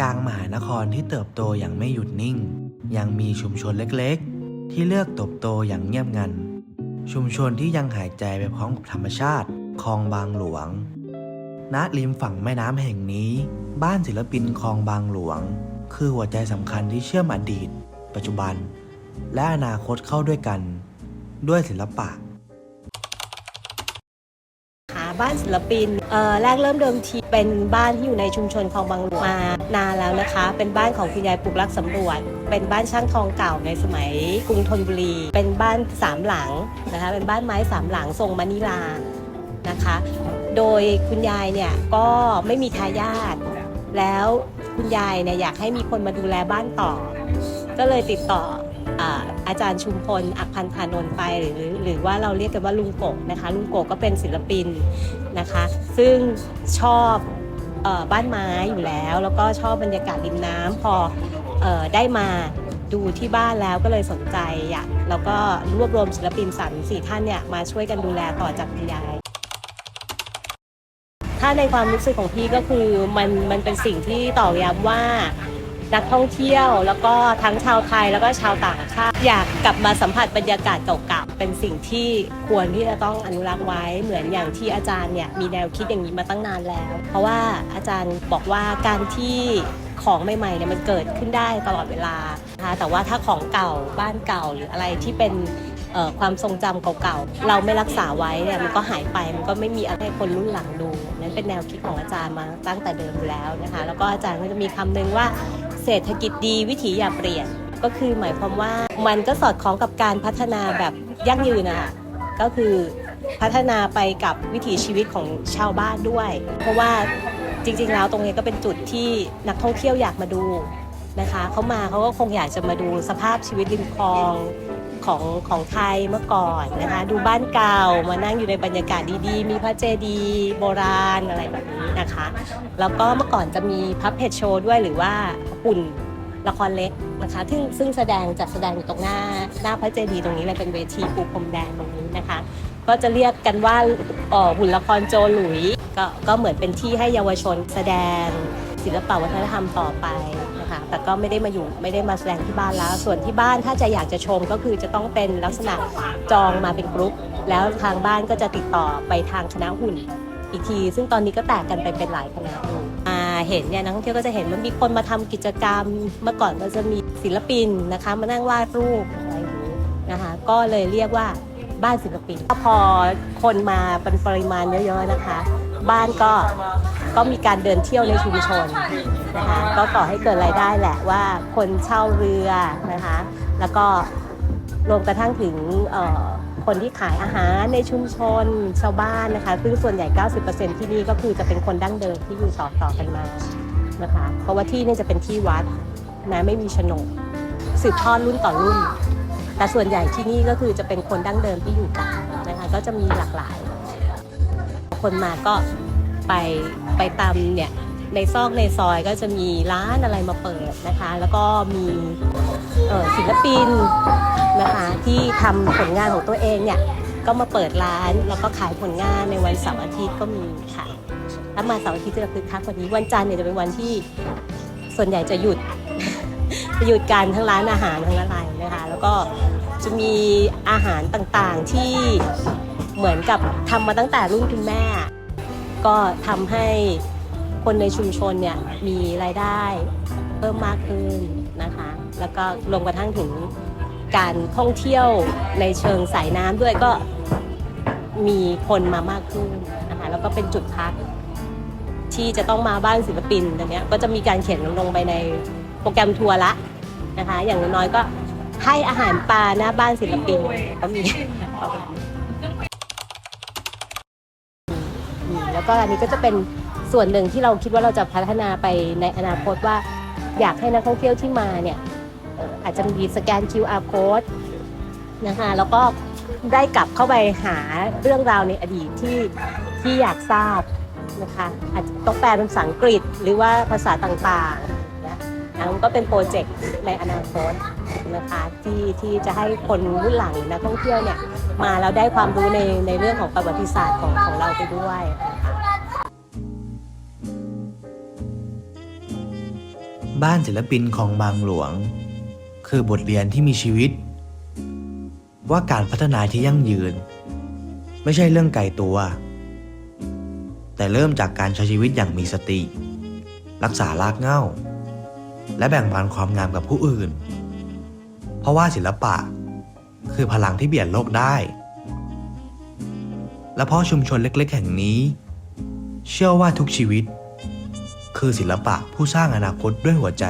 กลางมหานครที่เติบโตอย่างไม่หยุดนิ่ง ยังมีชุมชนเล็กๆ ที่เลือกเติบโตอย่างเงียบงัน ชุมชนที่ยังหายใจไปพร้อมกับธรรมชาติคลองบางหลวง ณริมฝั่งแม่น้ำแห่งนี้ บ้านศิลปินคลองบางหลวง คือหัวใจสำคัญที่เชื่อมอดีต ปัจจุบัน และอนาคตเข้าด้วยกัน ด้วยศิลปะ บ้านศิลปินเอ่อแรกเริ่มเดิมทีเป็นบ้านที่อยู่ในชุมชนคลองบางหลวงมานานแล้วนะคะ เป็นบ้านของคุณยายปลูกรักสำรวจ เป็นบ้านช่างทองเก่าในสมัยกรุงธนบุรี เป็นบ้านสามหลังนะคะเป็นบ้านไม้สามหลังทรงมะนิลานะคะ โดยคุณยายเนี่ยก็ไม่มีทายาทแล้วคุณยายเนี่ยอยากให้มีคนมาดูแลบ้านต่อ ก็เลยติดต่อ อาจารย์ชุมพล อักพันธานนท์ไปหรือหรือว่าเราเรียกกันว่าลุงโกะนะคะ ลุงโกะก็เป็นศิลปินนะคะ ซึ่งชอบอบ้านไม้อยู่แล้ว แล้วก็ชอบบรรยากาศริมน้ำพอออได้มาดูที่บ้านแล้วก็เลยสนใจอยากแล้วก็รวบรวมศิลปินสามสี่ท่านเนี่ยมาช่วยกันดูแลต่อจากคุณยาย ถ้าในความรู้สึกของพี่ก็คือมันมันเป็นสิ่งที่ตอกย้ำว่า นักท่องเที่ยว แล้วก็ทั้งชาวไทยแล้วก็ชาวต่างชาติ อยากกลับมาสัมผัสบรรยากาศเก่าๆเป็นสิ่งที่ควรที่จะต้องอนุรักษ์ไว้เหมือนอย่างที่อาจารย์เนี่ยมีแนวคิดอย่างนี้มาตั้งนานแล้ว เพราะว่าอาจารย์บอกว่าการที่ของใหม่ๆเนี่ยมันเกิดขึ้นได้ตลอดเวลานะคะแต่ว่าถ้าของเก่าบ้านเก่าหรืออะไรที่เป็นความทรงจำเก่าๆ เราไม่รักษาไว้เนี่ยมันก็หายไป มันก็ไม่มีอะไรให้คนรุ่นหลังดู นั่นเป็นแนวคิดของอาจารย์มาตั้งแต่เดิมแล้วนะคะ แล้วก็อาจารย์ก็จะมีคำนึงว่า เศรษฐกิจดีวิถีอย่าเปลี่ยน ก็คือหมายความว่ามันก็สอดคล้องกับการพัฒนาแบบยั่งยืนนะคะก็คือพัฒนาไปกับวิถีชีวิตของชาวบ้านด้วย เพราะว่าจริงๆแล้วตรงนี้ก็เป็นจุดที่นักท่องเที่ยวอยากมาดูนะคะเขามาเขาก็คงอยากจะมาดูสภาพชีวิตริมคลอง ของของไทยเมื่อก่อนนะคะ ดูบ้านเก่ามานั่งอยู่ในบรรยากาศดีๆ มีพระเจดีย์โบราณอะไรแบบนี้นะคะ แล้วก็เมื่อก่อนจะมีพับเพจโชว์ด้วยหรือว่าหุ่นละครเล็กนะคะซึ่งซึ่งแสดงจัดแสดงอยู่ตรงหน้าหน้าพระเจดีย์ตรงนี้เลยเป็นเวทีปูพรมแดงตรงนี้นะคะ ก็จะเรียกกันว่าออหุ่นละครโจหลุยก็ก็เหมือนเป็นที่ให้เยาวชนแสดง ศิลปะวัฒนธรรมต่อไปนะคะแต่ก็ไม่ได้มาอยู่ไม่ได้มาแสดงที่บ้านแล้ว ส่วนที่บ้านถ้าจะอยากจะชมก็คือจะต้องเป็นลักษณะจองมาเป็นกรุ๊ป แล้วทางบ้านก็จะติดต่อไปทางคณะหุ่นอีกที ซึ่งตอนนี้ก็แตกกันไปเป็นหลายคณะอยู่มาเห็นเนี่ยนักท่องเที่ยวก็จะเห็นว่ามีคนมาทำกิจกรรม เมื่อก่อนก็จะมีศิลปินนะคะ มานั่งวาดรูปอะไรอย่างนี้นะคะก็เลยเรียกว่าบ้านศิลปินพอคนมาเป็นปริมาณเยอะๆนะคะ บ้านก็ ก็มีการเดินเที่ยวในชุมชนนะคะก็ก่อให้เกิดรายได้แหละว่าคนเช่าเรือนะคะแล้วก็รวมกระทั่งถึงคนที่ขายอาหารในชุมชนชาวบ้านนะคะซึ่งส่วนใหญ่ 90%ที่นี่ก็คือจะเป็นคนดั้งเดิมที่อยู่ต่อต่อกันมานะคะ เพราะว่าที่นี่จะเป็นที่วัดนะไม่มีโฉนดสืบทอดรุ่นต่อรุ่น แต่ส่วนใหญ่ที่นี่ก็คือจะเป็นคนดั้งเดิมที่อยู่กันนะคะก็จะมีหลากหลาย คนมาก็ ไปไปตามเนี่ยในซอกในซอยก็จะมีร้านอะไรมาเปิดนะคะ แล้วก็มีศิลปินนะคะที่ทำผลงานของตัวเองเนี่ยก็มาเปิดร้านแล้วก็ขายผลงานในวันเสาร์อาทิตย์ก็มีค่ะถ้ามาเสาร์อาทิตย์จะคึกคักกว่านี้วันจันทร์เนี่ยจะเป็นวันที่ส่วนใหญ่จะหยุดจะหยุดการทั้งร้านอาหารทั้งอะไรนะคะ แล้วก็จะมีอาหารต่างๆที่เหมือนกับทำมาตั้งแต่รุ่นคุณแม่ ก็ทำให้คนในชุมชนเนี่ยมีรายได้เพิ่มมากขึ้นนะคะ แล้วก็รวมกระทั่งถึงการท่องเที่ยวในเชิงสายน้ำด้วยก็มีคนมามากขึ้นนะคะแล้วก็เป็นจุดพักที่จะต้องมาบ้านศิลปินตรงเนี้ยก็จะมีการเขียนลงไปในโปรแกรมทัวร์ละนะคะ อย่างน้อยก็ให้อาหารปลาหน้าบ้านศิลปินก็มี ประมาณนี้อืม แล้วก็อันนี้ก็จะเป็นส่วนหนึ่งที่เราคิดว่าเราจะพัฒนาไปในอนาคตว่า อยากให้นักท่องเที่ยวที่มาเนี่ยอาจจะมีสแกน QR code นะคะแล้วก็ได้กลับเข้าไปหาเรื่องราวในอดีตที่ที่อยากทราบนะคะอาจจะต้องแปลเป็นภาษาอังกฤษหรือว่าภาษาต่างๆนะมันก็เป็นโปรเจกต์ในอนาคตนะคะที่ที่จะให้คนรุ่นหลังนักท่องเที่ยวเนี่ยมาแล้วได้ความรู้ในในเรื่องของประวัติศาสตร์ของของเราไปด้วยนะคะ บ้านศิลปินของบางหลวง คือบทเรียนที่มีชีวิต ว่าการพัฒนาที่ยั่งยืน ไม่ใช่เรื่องไกลตัว แต่เริ่มจากการใช้ชีวิตอย่างมีสติ รักษารากเหง้า และแบ่งปันความงามกับผู้อื่น เพราะว่าศิลปะคือพลังที่เปลี่ยนโลกได้ และเพราะชุมชนเล็กๆ แห่งนี้ เชื่อว่าทุกชีวิต คือศิลปะผู้สร้างอนาคตด้วยหัวใจ